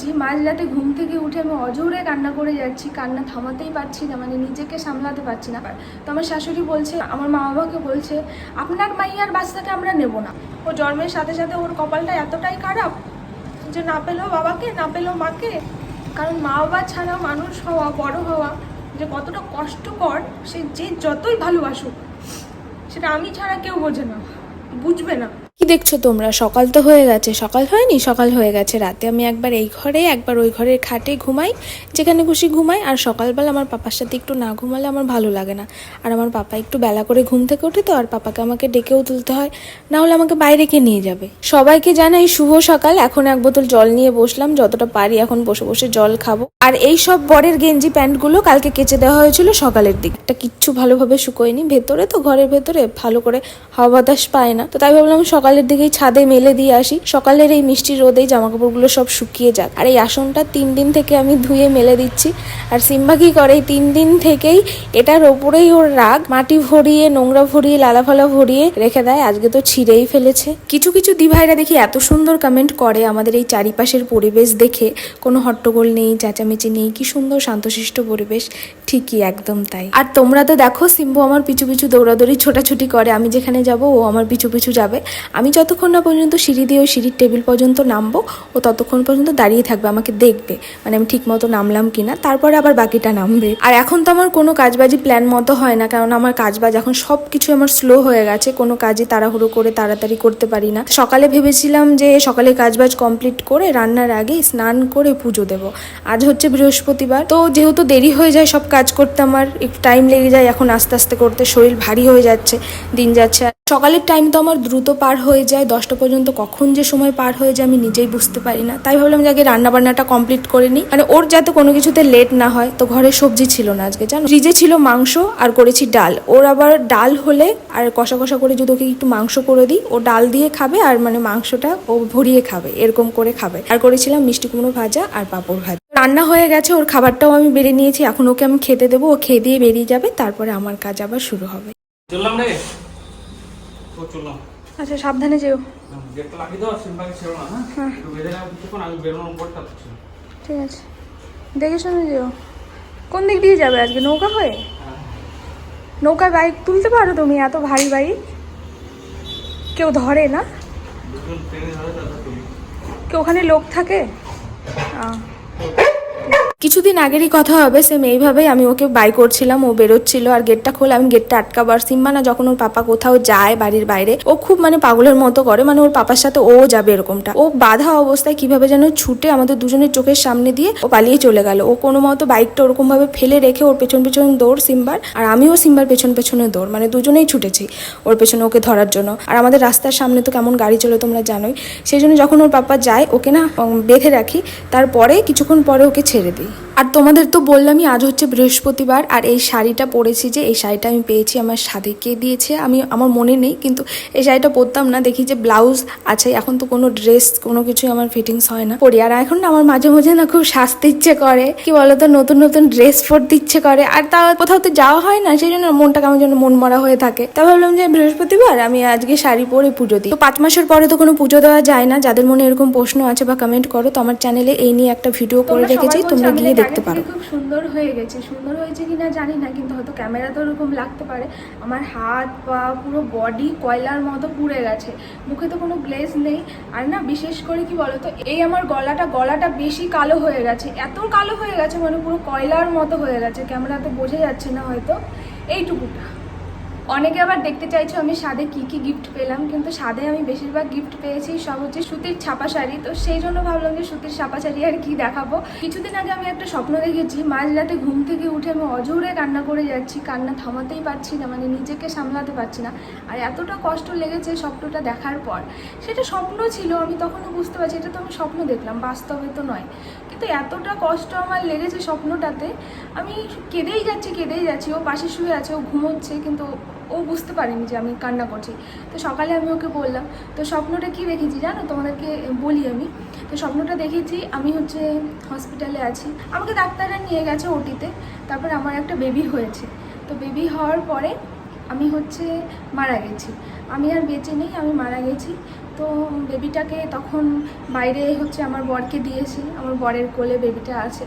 যে মাঝরাতে ঘুম থেকে উঠে আমি অজোরে কান্না করে যাচ্ছি, কান্না থামাতেই পারছি না মানে নিজেকে সামলাতে পারছি না। তো আমার শাশুড়ি বলছে, আমার মা বাবাকে বলছে, আপনার মাইয়ার বাচ্চাকে আমরা নেব না। ও জন্মের সাথে সাথে ওর কপালটা এতটাই খারাপ যে না পেল বাবাকে, না পেল মাকে। কারণ মা বাবা ছাড়া মানুষ হওয়া, বড় হওয়া যে কতটা কষ্টকর, সে যে যতই ভালোবাসুক, সেটা আমি ছাড়া কেউ বোঝে না, বুঝবে না। কি দেখছ তোমরা? সকাল তো হয়ে গেছে। সকাল হয়নি? সকাল হয়ে গেছে রাতে। আমি একবার এই ঘরে, একবার ওই ঘরের খাটে ঘুমাই, যেখানে খুশি ঘুমাই। আর সকালবেলা আমার পাপার সাথে একটু না ঘুমালে আমার ভালো লাগে না। আর আমার পাপা একটু বেলা করে ঘুম থেকে ওঠে তো, আর পাপাকে আমাকে ডেকেও তুলতে হয়। না হলে আমাকে বাইরে কে নিয়ে যাবে? সবাইকে জানাই শুভ সকাল। এখন এক বোতল জল নিয়ে বসলাম। যতটা পারি এখন বসে বসে জল খাব। আর এই সব বরের গেঞ্জি প্যান্টগুলো কালকে কেচে দেওয়া হয়েছিল সকালের দিক। একটা কিচ্ছু ভালোভাবে শুকোয়নি। ভেতরে তো, ঘরের ভেতরে ভালো করে হাওয়া বাতাস পায় না। তো তাই ভাবলাম সকালের দিকেই ছাদে মেলে দিয়ে আসি। সকালের এই মিষ্টি রোদেই জামা কাপড়গুলো সব শুকিয়ে যাক। আর এই আসনটা তিন দিন থেকে আমি ধুয়ে মেলে দিচ্ছি। আর সিম্বা কি করে, এই তিন দিন থেকেই এটার ওপরেই ওর রাগ, মাটি ভরিয়ে, নোংরা ভরিয়ে, লালা ফালা ভরিয়ে রেখে দেয়। আজকে তো ছিঁড়েই ফেলেছে। কিছু কিছু দিভাইরা দেখি এত সুন্দর কমেন্ট করে আমাদের এই চারিপাশের পরিবেশ দেখে। কোনো হট্টগোল নেই, চেঁচামেচি নেই, কি সুন্দর শান্তশিষ্ট পরিবেশ। ঠিকই, একদম তাই। আর তোমরা তো দেখো, সিম্বু আমার পিছু পিছু দৌড়াদৌড়ি, ছোটাছুটি করে। আমি যেখানে যাব, ও আমার পিছু পিছু যাবে। আমি যতক্ষণ না পর্যন্ত সিঁড়ি দিয়ে ওই সিঁড়ির টেবিল পর্যন্ত নামবো, ও ততক্ষণ পর্যন্ত দাঁড়িয়ে থাকবে, আমাকে দেখবে মানে আমি ঠিক মতো নামলাম কিনা, তারপরে আবার বাকিটা নামবে। আর এখন তো আমার কোনো কাজবাজি প্ল্যান মতো হয় না, কারণ আমার কাজবাজ এখন সব কিছু আমার স্লো হয়ে গেছে, কোনো কাজই তাড়াহুড়ো করে তাড়াতাড়ি করতে পারি না। সকালে ভেবেছিলাম যে সকালে কাজবাজ কমপ্লিট করে রান্নার আগে স্নান করে পুজো দেব। আজ হচ্ছে বৃহস্পতিবার, তো যেহেতু দেরি হয়ে যায় সব কাজ করতে, আমার একটু টাইম লেগে যায়, এখন আস্তে আস্তে করতে, শরীর ভারী হয়ে যাচ্ছে, দিন যাচ্ছে। সকালের টাইম তো আমার দ্রুত পার হয়ে যায়, দশটা পর্যন্ত কখন যে সময় পার হয়ে যায় আমি নিজেই বুঝতে পারি না। তাই ভাবলাম যে আগে রান্না বান্নাটা কমপ্লিট করে নিই। মানে ওর যাতে কোনো কিছুতে লেট না হয়, তো ঘরে সবজি ছিল না আজকে, জানো? ফ্রিজে ছিল মাংস আর করেছি ডাল। ওর আবার ডাল হলে আর কষা কষা করে যদি ওকে একটু মাংস করে দিই, ও ডাল দিয়ে খাবে আর মানে মাংসটা ও ভরিয়ে খাবে, এরকম করে খাবে। আর করেছিলাম মিষ্টি কুমড়ো ভাজা আর পাঁপড় ভাজা। রান্না হয়ে গেছে, ওর খাবারটাও আমি বেড়ে নিয়েছি, এখন ওকে আমি খেতে দেবো, ও খেয়ে দিয়ে বেরিয়ে যাবে, তারপরে আমার কাজ আবার শুরু হবে। চললাম রে। চললাম। আচ্ছা সাবধানে যেও। গেটটা লাগিয়ে দাও সিম্বাকে ছেড়ো না হ্যাঁ? একটু বেঁধে নাও কিছুক্ষণ আমি বেরোনোর পরটা ঠিক আছে। দেখে শুনে যেও। কোন দিক দিয়ে যাবে আজকে নৌকা হয়ে? নৌকায় বাইক তুলতে পারো তুমি এত ভারী বাইক? কেউ ধরে না? কেউ ওখানে লোক থাকে? আহ, কিছুদিন আগেরই কথা হবে সেম এইভাবেই আমি ওকে বাই করছিলাম, ও বেরোচ্ছিল আর গেটটা খোলা, আমি গেটটা আটকাবার সিম্বানা যখন ওর পাপা কোথাও যায় বাড়ির বাইরে, ও খুব মানে পাগলের মতো করে মানে ওর পাপার সাথে ও যাবে এরকমটা। ও বাধা অবস্থায় কীভাবে যেন ছুটে আমাদের দুজনের চোখের সামনে দিয়ে ও পালিয়ে চলে গেল। ও কোনো মতো বাইকটা ওরকম ভাবে ফেলে রেখে ওর পেছন পেছন দৌড় সিম্বার, আর আমিও সিম্বার পেছন পেছনে দৌড় মানে দুজনেই ছুটেছি ওর পেছনে ওকে ধরার জন্য। আর আমাদের রাস্তার সামনে তো কেমন গাড়ি চলে তোমরা জানোই। সেই জন্য যখন ওর পাপা যায়, ওকে না বেঁধে রাখি, তারপরে কিছুক্ষণ পরে ওকে ছেড়ে দিই। day. আর তোমাদের তো বললামই আজ হচ্ছে বৃহস্পতিবার আর এই শাড়িটা পরেছি যে এই শাড়িটা আমি পেয়েছি আমার সাদিকে দিয়েছে। আমি আমার মনে নেই কিন্তু এই শাড়িটা পরতাম না দেখি যে ব্লাউজ আছে এখন তো কোনো ড্রেস কোনো কিছুই আমার ফিটিংস হয় না পরি। আর এখন আমার মাঝে মাঝে না খুব সাজতে ইচ্ছে করে। কি বলতো নতুন নতুন ড্রেস পরতে ইচ্ছে করে। আর তা কোথাও তো যাওয়া হয় না সেই জন্য মনটা কেমন যেন মন মরা হয়ে থাকে। তা ভাবলাম যে বৃহস্পতিবার আমি আজকে শাড়ি পরে পুজো দিই। তো পাঁচ মাসের পরে তো কোনো পুজো দেওয়া যায় না। যাদের মনে এরকম প্রশ্ন আছে বা কমেন্ট করো তো আমার চ্যানেলে এই নিয়ে একটা ভিডিও করে রেখেছি। তোমরা গিয়ে নাকি আগের পারো। খুব সুন্দর হয়ে গেছে। সুন্দর হয়েছে কি না জানি না, কিন্তু হয়তো ক্যামেরা তো ওরকম লাগতে পারে। আমার হাত পা পুরো বডি কয়লার মতো পুড়ে গেছে। মুখে তো কোনো গ্লেজ নেই। আর না, বিশেষ করে কি বলতো, এই আমার গলাটা গলাটা বেশি কালো হয়ে গেছে। এত কালো হয়ে গেছে মানে পুরো কয়লার মতো হয়ে গেছে। ক্যামেরা তো বোঝা যাচ্ছে না হয়তো। এইটুকুটা। অনেকে আবার দেখতে চাইছো আমি স্বাদে কি কি গিফট পেলাম, কিন্তু স্বাদে আমি বেশিরভাগ গিফট পেয়েছি, সব হচ্ছে সুতির ছাপা শাড়ি। তো সেই জন্য ভাবলাম যে সুতির ছাপা শাড়ি আর কি দেখাবো। কিছুদিন আগে আমি একটা স্বপ্ন দেখেছি, মাঝরাতে ঘুম থেকে উঠে আমি অজোরে কান্না করে যাচ্ছি, কান্না থামাতেই পারছি না মানে নিজেকে সামলাতে পারছি না। আর এতটা কষ্ট লেগেছে স্বপ্নটা দেখার পর। সেটা স্বপ্ন ছিল, আমি তখনও বুঝতে পারছি, এটা তো আমি স্বপ্ন দেখলাম, বাস্তবে তো নয়। কিন্তু এতটা কষ্ট আমার লেগেছে স্বপ্নটাতে, আমি কেঁদেই যাচ্ছি কেঁদেই যাচ্ছি, ও পাশে শুয়ে আছে, ও ঘুমোচ্ছে, কিন্তু ও বুঝতে পারেনি যে আমি কান্না করছি। তো সকালে আমি ওকে বললাম, তো স্বপ্নটা কি দেখেছি জানো? তোমাদেরকে বলি আমি। তো স্বপ্নটা দেখেছি আমি হচ্ছে হসপিটালে আছি। আমাকে ডাক্তাররা নিয়ে গেছে ওটিতে তারপর আমার একটা বেবি হয়েছে। তো বেবি হওয়ার পরে আমি হচ্ছে মারা গেছি। আমি আর বেঁচে নেই, আমি মারা গেছি। তো বেবিটাকে তখন বাইরে হচ্ছে আমার বরকে দিয়েছি, আমার বরের কোলে বেবিটা আছে।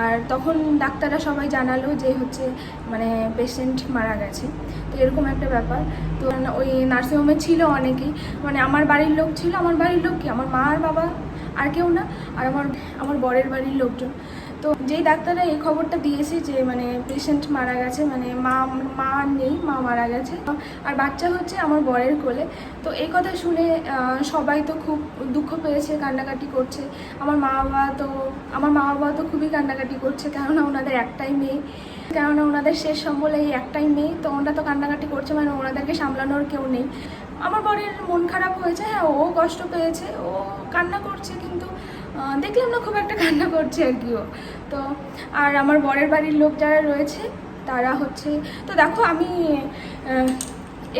আর তখন ডাক্তাররা সবাই জানালো যে হচ্ছে মানে পেশেন্ট মারা গেছে। তো এরকম একটা ব্যাপার। তো ওই নার্সিংহোমে ছিল অনেকেই মানে আমার বাড়ির লোক ছিল, আমার বাড়ির লোক কি? আমার মা আর বাবা আর কেউ না? আর আমার আমার বরের বাড়ির লোকজন। তো যেই ডাক্তাররা এই খবরটা দিয়েছে যে মানে পেশেন্ট মারা গেছে মানে মা মা নেই, মা মারা গেছে। আর বাচ্চা হচ্ছে আমার বরের কোলে। তো এই কথা শুনে সবাই তো খুব দুঃখ পেয়েছে, কান্নাকাটি করছে। আমার মা বাবা তো, আমার মা বাবা তো খুবই কান্নাকাটি করছে, কেননা ওনাদের একটাই মেয়ে। কেননা ওনাদের শেষ সম্বলে এই একটাই মেয়ে, তো ওনারা তো কান্নাকাটি করছে মানে ওনাদেরকে সামলানোর কেউ নেই। আমার বরের মন খারাপ হয়েছে হ্যাঁ ও কষ্ট পেয়েছে, ও কান্না করছে, কিন্তু দেখলাম না, খুব একটা কান্না করছে আর কি ও। তো, আর আমার বরের বাড়ির লোক যারা রয়েছে, তারা হচ্ছে, তো দেখো আমি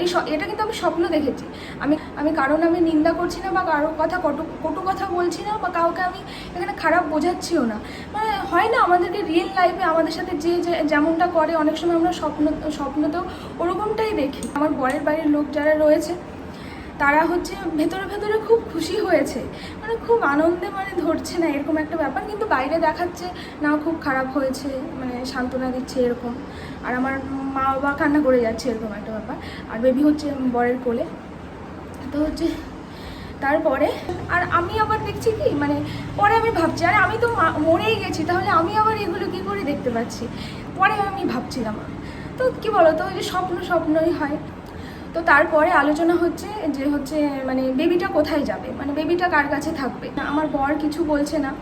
এই এটা কিন্তু আমি স্বপ্ন দেখেছি। আমি আমি কারণ আমি নিন্দা করছি না বা কারোর কথা কটু কটু কথা বলছি না বা কাউকে আমি এখানে খারাপ বোঝাচ্ছিও না। মানে হয় না, আমাদেরকে রিয়েল লাইফে আমাদের সাথে যে, যেমনটা করে, অনেক সময় আমরা স্বপ্ন, স্বপ্নতেও ওরকমটাই দেখি। আমার বরের বাড়ির লোক যারা রয়েছে তারা হচ্ছে ভেতরে ভেতরে খুব খুশি হয়েছে। মানে খুব আনন্দে মানে ধরছে না এরকম একটা ব্যাপার। কিন্তু বাইরে দেখাচ্ছে না খুব খারাপ হয়েছে মানে সান্ত্বনা দিচ্ছে এরকম। আর আমার মা বাবা কান্না করে যাচ্ছে এরকম একটা ব্যাপার। আর বেবি হচ্ছে বরের কোলে। তো হচ্ছে তারপরে আর আমি আবার দেখছি কি মানে পরে আমি ভাবছি, আরে আমি তো মরেই গেছি, তাহলে আমি আবার এগুলো কি করে দেখতে পাচ্ছি? পরে আমি ভাবছিলাম। তো কি বলো তো ওই যে স্বপ্ন স্বপ্নই হয়। তো তারপরে আলোচনা হচ্ছে যে হচ্ছে মানে বেবিটা কোথায় যাবে? মানে বেবিটা কার কাছে থাকবে? আমার বর কিছু বলছে না।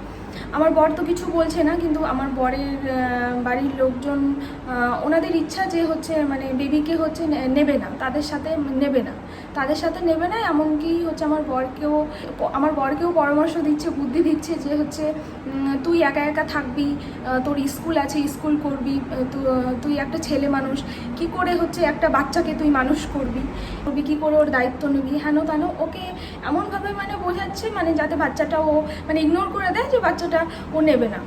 আমার বর তো কিছু বলছে না, কিন্তু আমার বরের বাড়ির লোকজন ওনাদের ইচ্ছা যে হচ্ছে মানে বেবিকে হচ্ছে নেবে না, তাদের সাথে নেবে না। তাদের সাথে নেবে না, এমনকি হচ্ছে আমার বরকেও আমার বরকেও পরামর্শ দিচ্ছে, বুদ্ধি দিচ্ছে যে হচ্ছে তুই একা একা থাকবি তোর স্কুল আছে, স্কুল করবি তুই একটা ছেলে মানুষ, কি করে হচ্ছে একটা বাচ্চাকে তুই মানুষ করবি? করবি, কী করে ওর দায়িত্ব নিবি? হেন তেন, ওকে এমনভাবে মানে বোঝাচ্ছে মানে যাতে বাচ্চাটা ও মানে ইগনোর করে দেয় যে বাচ্চাটা ও নেবে না।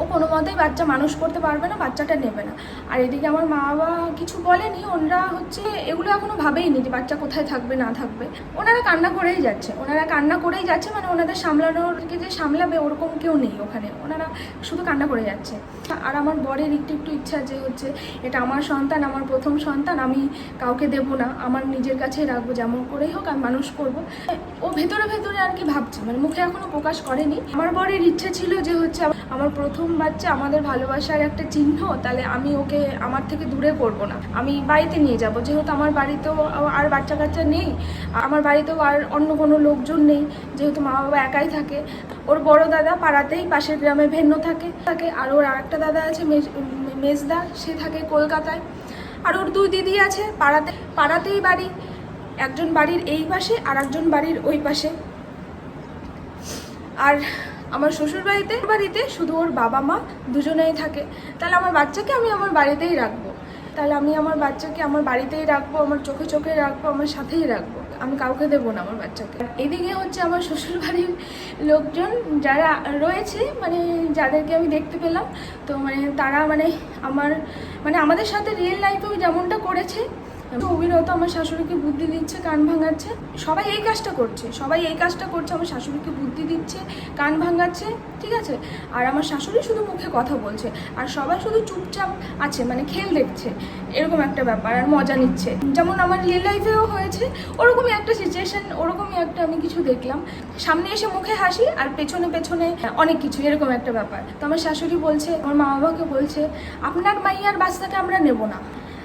ও কোনো মতেই বাচ্চা মানুষ করতে পারবে না, বাচ্চাটা নেবে না। আর এদিকে আমার মা বাবা কিছু বলেনি, ওনারা হচ্ছে এগুলো এখনও ভাবেইনি যে বাচ্চা কোথায় থাকবে, না থাকবে। ওনারা কান্না করেই যাচ্ছে, ওনারা কান্না করেই যাচ্ছে মানে ওনাদের সামলানোরকে যে সামলাবে ওরকম কেউ নেই ওখানে। ওনারা শুধু কান্না করে যাচ্ছে। আর আমার বরের একটু একটু ইচ্ছা যে হচ্ছে এটা আমার সন্তান, আমার প্রথম সন্তান, আমি কাউকে দেব না, আমার নিজের কাছেই রাখব, যেমন করেই হোক আমি মানুষ করব। ও ভেতরে ভেতরে আর কি ভাবছে মানে মুখে এখনও প্রকাশ করেনি। আমার বরের ইচ্ছে ছিল যে হচ্ছে আমার প্রথম বাচ্চা আমাদের ভালোবাসার একটা চিহ্ন, তাহলে আমি ওকে আমার থেকে দূরে করব না। আমি বাড়িতে নিয়ে যাব, যেহেতু আমার বাড়িতেও আর বাচ্চা কাচ্চা নেই, আমার বাড়িতেও আর অন্য কোনো লোকজন নেই, যেহেতু মা বাবা একাই থাকে। ওর বড় দাদা পাড়াতেই পাশের গ্রামে ভেন্ন থাকে থাকে, আর ওর আরেকটা দাদা আছে মেজ- মেজদা, সে থাকে কলকাতায়। আর ওর দুই দিদি আছে পাড়াতে, পাড়াতেই বাড়ি, একজন বাড়ির এই পাশে আর একজন বাড়ির ওই পাশে। আর আমার শ্বশুর বাড়িতে বাড়িতে শুধু ওর বাবা মা দুজনেই থাকে। তাহলে আমার বাচ্চাকে আমি আমার বাড়িতেই রাখব। তাহলে আমি আমার বাচ্চাকে আমার বাড়িতেই রাখব, আমার চোখে চোখে রাখব, আমার সাথেই রাখব। আমি কাউকে দেবো না আমার বাচ্চাকে। এদিকে হচ্ছে আমার শ্বশুর বাড়ির লোকজন যারা রয়েছে মানে যাদেরকে আমি দেখতে পেলাম, তো মানে তারা মানে আমার মানে আমাদের সাথে রিয়েল লাইফেও যেমনটা করেছে অবিরত আমার শাশুড়িকে বুদ্ধি দিচ্ছে, কান ভাঙাচ্ছে। সবাই এই কাজটা করছে, সবাই এই কাজটা করছে, আমার শাশুড়িকে বুদ্ধি দিচ্ছে, কান ভাঙাচ্ছে, ঠিক আছে? আর আমার শাশুড়ি শুধু মুখে কথা বলছে, আর সবাই শুধু চুপচাপ আছে মানে খেল দেখছে, এরকম একটা ব্যাপার, আর মজা নিচ্ছে। যেমন আমার রিয়েল লাইফেও হয়েছে, ওরকমই একটা সিচুয়েশন ওরকমই একটা আমি কিছু দেখলাম। সামনে এসে মুখে হাসি, আর পেছনে পেছনে অনেক কিছু, এরকম একটা ব্যাপার। তো আমার শাশুড়ি বলছে, আমার মা বাবাকে বলছে, আপনার মাইয়ার বাচ্চাকে আমরা নেব না।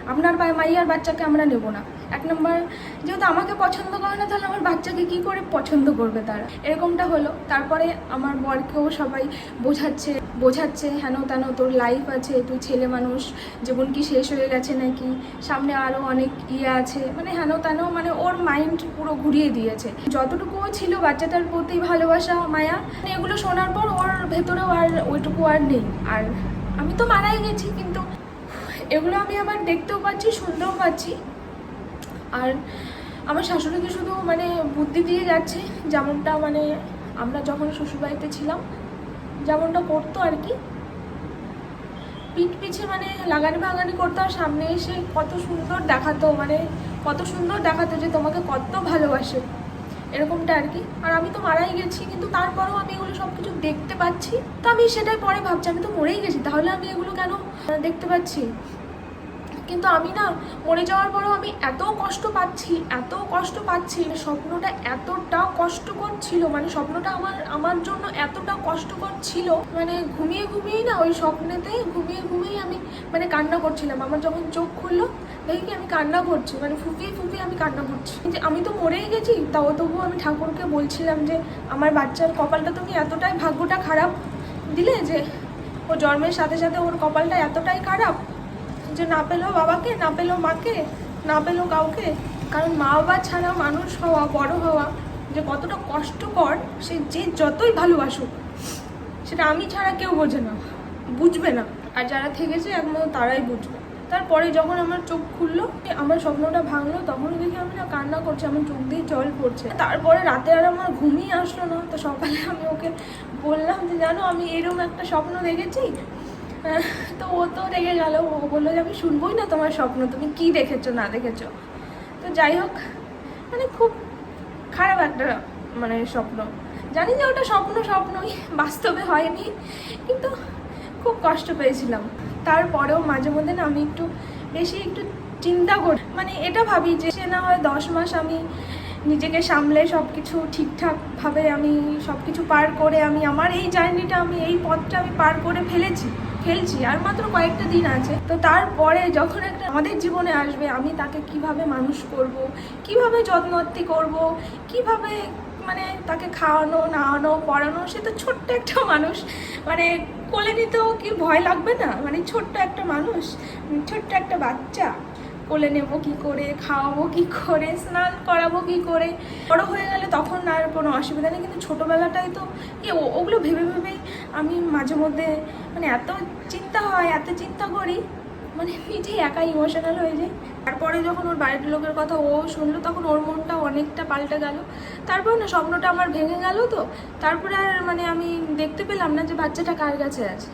আপনার বা- মাইয়ার বাচ্চাকে আমরা নেব না। এক নম্বর, যেহেতু আমাকে পছন্দ করে না, তাহলে আমার বাচ্চাকে কি করে পছন্দ করবে তারা? এরকমটা হলো। তারপরে আমার বরকেও সবাই বোঝাচ্ছে বোঝাচ্ছে, হেন তেন, তোর লাইফ আছে, তুই ছেলে মানুষ, জীবন কি শেষ হয়ে গেছে নাকি? সামনে আরও অনেক ইয়ে আছে। মানে হেন তেন মানে ওর মাইন্ড পুরো ঘুরিয়ে দিয়েছে। যতটুকু ছিল বাচ্চাটার প্রতি ভালোবাসা, মায়া মানে এগুলো শোনার পর ওর ভেতরেও আর ওইটুকু আর নেই। আর আমি তো মারাই গেছি, কিন্তু এগুলো আমি আবার দেখতেও পাচ্ছি, শুনতেও পাচ্ছি। আর আমার শাশুড়িকে শুধু মানে বুদ্ধি দিয়ে যাচ্ছে, যেমনটা মানে আমরা যখন শ্বশুরবাড়িতে ছিলাম, যেমনটা করতো আর কি। পিঠ পিছে মানে লাগানি ভাগানি করতো, আর সামনে এসে কত সুন্দর দেখাতো মানে কত সুন্দর দেখাতো যে তোমাকে কত ভালোবাসে, এরকমটা আর কি। আর আমি তো মারাই গেছি, কিন্তু তারপরেও আমি এগুলো সব কিছু দেখতে পাচ্ছি। তো আমি সেটাই পরে ভাবছি, আমি তো মরেই গেছি, তাহলে আমি এগুলো কেন দেখতে পাচ্ছি? কিন্তু আমি না মরে যাওয়ার পরেও আমি এত কষ্ট পাচ্ছি, এত কষ্ট পাচ্ছি মানে স্বপ্নটা এতটা কষ্টকর ছিল মানে স্বপ্নটা আমার আমার জন্য এতটা কষ্টকর ছিল মানে ঘুমিয়ে ঘুমিয়েই না ওই স্বপ্নেতে ঘুমিয়ে ঘুমিয়েই আমি মানে কান্না করছিলাম। আমার যখন চোখ খুললো, দেখি আমি কান্না করছি মানে ফুপিয়ে ফুপিয়ে আমি কান্না করছি। যে আমি তো মরেই গেছি, তাও তবুও আমি ঠাকুরকে বলছিলাম যে, আমার বাচ্চার কপালটা তুমি এতটাই ভাগ্যটা খারাপ দিলে যে, ও জন্মের সাথে সাথে ওর কপালটা এতটাই খারাপ যে না পেল বাবাকে, না পেল মাকে, না পেল কাউকে, কারণ মা বাবা ছাড়া মানুষ হওয়া, বড় হওয়া যে কতটা কষ্টকর, সে যে যতই ভালোবাসুক, সেটা আমি ছাড়া কেউ বোঝে না, বুঝবে না। আর যারা থেকেছে, একমাত্র তারাই বুঝবে। তারপরে যখন আমার চোখ খুললো, আমার স্বপ্নটা ভাঙলো, তখন দেখি আমি না কান্না করছি, আমার চোখ দিয়ে জল পড়ছে। তারপরে রাতে আর আমার ঘুমিয়ে আসলো না, তো সকালে আমি ওকে বললাম যে, জানো, আমি এরকম একটা স্বপ্ন দেখেছি তো ও তো রেগে গেল, ও বলল যে, আমি শুনবোই না তোমার স্বপ্ন, তুমি কি দেখেছ, না দেখেছ? তো যাই হোক মানে খুব খারাপ একটা মানে স্বপ্ন। জানি যে ওটা স্বপ্ন, স্বপ্নই, বাস্তবে হয়নি, কিন্তু খুব কষ্ট পেয়েছিলাম। তারপরেও মাঝে মধ্যে না আমি একটু বেশি একটু চিন্তা করি মানে এটা ভাবি যে, সে না হয় দশ মাস আমি নিজেকে সামলে সব কিছু ঠিকঠাকভাবে আমি সব কিছু পার করে, আমি আমার এই জার্নিটা, আমি এই পথটা আমি পার করে ফেলেছি। ফেলছি আর মাত্র কয়েকটা দিন আছে। তো তারপরে যখন একটা আমাদের জীবনে আসবে, আমি তাকে কীভাবে মানুষ করব, কীভাবে যত্নত্তি করব, কীভাবে মানে তাকে খাওয়ানো, নাওয়ানো, পড়ানো, সে তো ছোট্ট একটা মানুষ। মানে কোলে নিতেও কি ভয় লাগবে না? মানে ছোট্ট একটা মানুষ, ছোট্ট একটা বাচ্চা। কোলে নেব কি করে, খাওয়াবো কি করে, স্নান করাবো কি করে। বড় হয়ে গেলে তখন আর কোনো অসুবিধা নেই, কিন্তু ছোটোবেলাটাই তো ওগুলো ভেবে ভেবেই আমি মাঝে মধ্যে মানে এত চিন্তা হয়, এত চিন্তা করি মানে নিজেই একা ইমোশনাল হয়ে যাই। তারপরে যখন ওর বাড়ির লোকের কথা ও শুনলো, তখন ওর মনটা অনেকটা পাল্টে গেল। তারপর না স্বপ্নটা আমার ভেঙে গেল তো, তারপরে আর মানে আমি দেখতে পেলাম না যে বাচ্চাটা কার কাছে আছে।